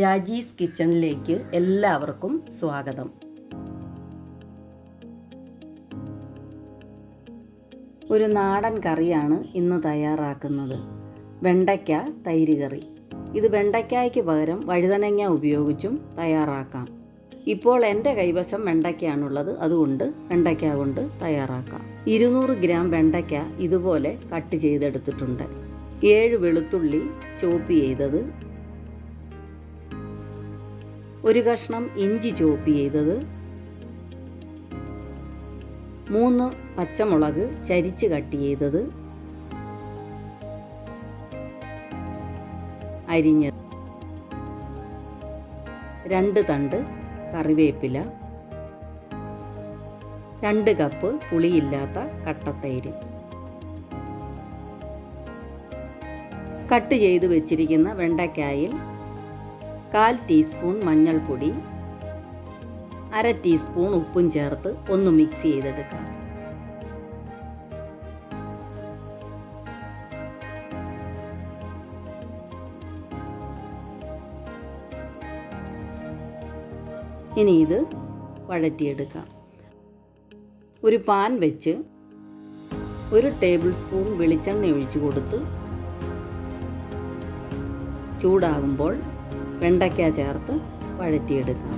രാജീസ് കിച്ചണിലേക്ക് എല്ലാവർക്കും സ്വാഗതം. ഒരു നാടൻ കറിയാണ് ഇന്ന് തയ്യാറാക്കുന്നത്. വെണ്ടയ്ക്ക തൈര് കറി. ഇത് വെണ്ടയ്ക്കായ്ക്ക് പകരം വഴുതനങ്ങ ഉപയോഗിച്ചും തയ്യാറാക്കാം. ഇപ്പോൾ എന്റെ കൈവശം വെണ്ടയ്ക്കയാണുള്ളത്. അതുകൊണ്ട് വെണ്ടയ്ക്ക കൊണ്ട് തയ്യാറാക്കാം. ഇരുന്നൂറ് ഗ്രാം വെണ്ടയ്ക്ക ഇതുപോലെ കട്ട് ചെയ്തെടുത്തിട്ടുണ്ട്. ഏഴ് വെളുത്തുള്ളി ചോപ്പ് ചെയ്തത് ഒരു കഷ്ണം ഇഞ്ചി ചോപ്പ് ചെയ്തത്. മൂന്ന് പച്ചമുളക് ചരിച്ച് കട്ട് ചെയ്തത്. അരിഞ്ഞത്. രണ്ട് തണ്ട് കറിവേപ്പില. രണ്ട് കപ്പ് പുളിയില്ലാത്ത കട്ടത്തൈര്. കട്ട് ചെയ്ത് വെച്ചിരിക്കുന്ന വെണ്ടയ്ക്കായിൽ കാൽ ടീസ്പൂൺ മഞ്ഞൾപ്പൊടി അര ടീസ്പൂൺ ഉപ്പും ചേർത്ത് ഒന്ന് മിക്സ് ചെയ്തെടുക്കാം. ഇനി ഇത് വഴറ്റിയെടുക്കാം. ഒരു പാൻ വെച്ച് ഒരു ടേബിൾ സ്പൂൺ വെളിച്ചെണ്ണ ഒഴിച്ചു കൊടുത്ത് ചൂടാകുമ്പോൾ വെണ്ടയ്ക്ക ചേർത്ത് വഴറ്റിയെടുക്കാം.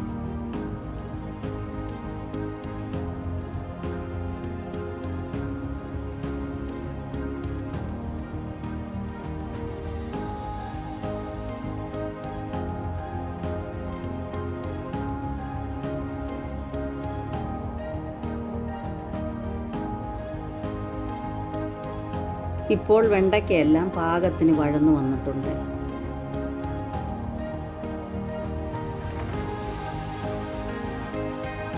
ഇപ്പോൾ വെണ്ടയ്ക്കയെല്ലാം പാകത്തിന് വഴന്നു വന്നിട്ടുണ്ട്.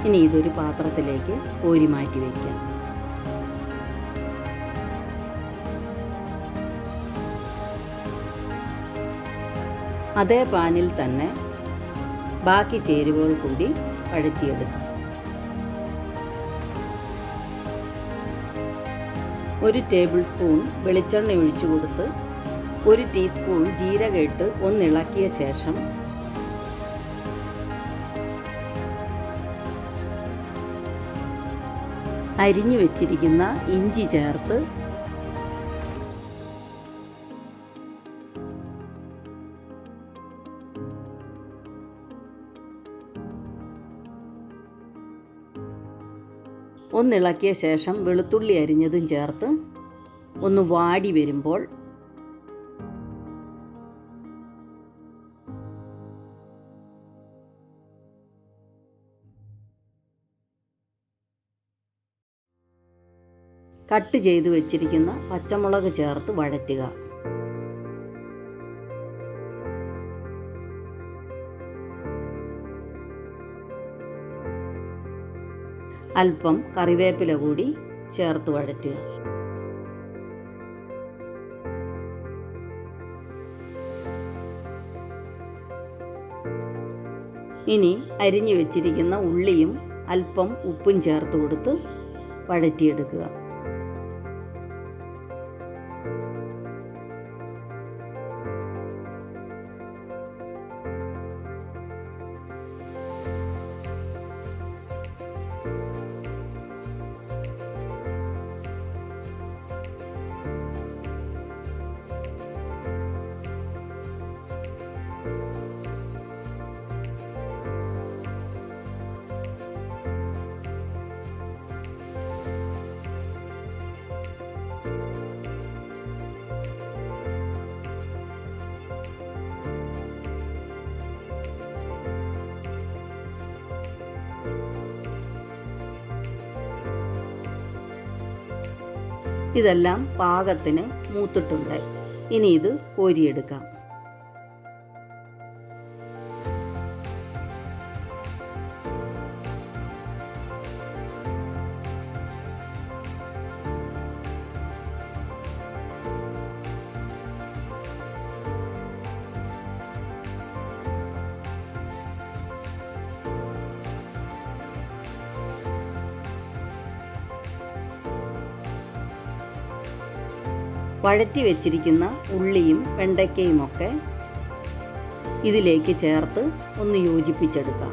ഇനി ഇതൊരു പാത്രത്തിലേക്ക് കോരി മാറ്റി വയ്ക്കാം അതേ പാനിൽ തന്നെ ബാക്കി ചേരുവകൾ കൂടി വഴറ്റിയെടുക്കാം ഒരു ടേബിൾ സ്പൂൺ വെളിച്ചെണ്ണ ഒഴിച്ചു കൊടുത്ത് ഒരു ടീസ്പൂൺ ജീരകം ഇട്ട് ഒന്നിളക്കിയ ശേഷം അരിഞ്ഞു വെച്ചിരിക്കുന്ന ഇഞ്ചി ചേർത്ത് ഒന്നിളക്കിയ ശേഷം വെളുത്തുള്ളി അരിഞ്ഞതും ചേർത്ത് ഒന്ന് വാടി വരുമ്പോൾ കട്ട് ചെയ്ത് വെച്ചിരിക്കുന്ന പച്ചമുളക് ചേർത്ത് വഴറ്റുക. അല്പം കറിവേപ്പില കൂടി ചേർത്ത് വഴറ്റുക. ഇനി അരിഞ്ഞു വെച്ചിരിക്കുന്ന ഉള്ളിയും അല്പം ഉപ്പും ചേർത്ത് കൊടുത്ത് വഴറ്റിയെടുക്കുക. ഇതെല്ലാം പാകത്തിന് മൂത്തിട്ടുണ്ട്. ഇനി ഇത് കോരിയെടുക്കാം. വഴറ്റി വെച്ചിരിക്കുന്ന ഉള്ളിയും വെണ്ടയ്ക്കയുമൊക്കെ ഇതിലേക്ക് ചേർത്ത് ഒന്ന് യോജിപ്പിച്ചെടുക്കാം.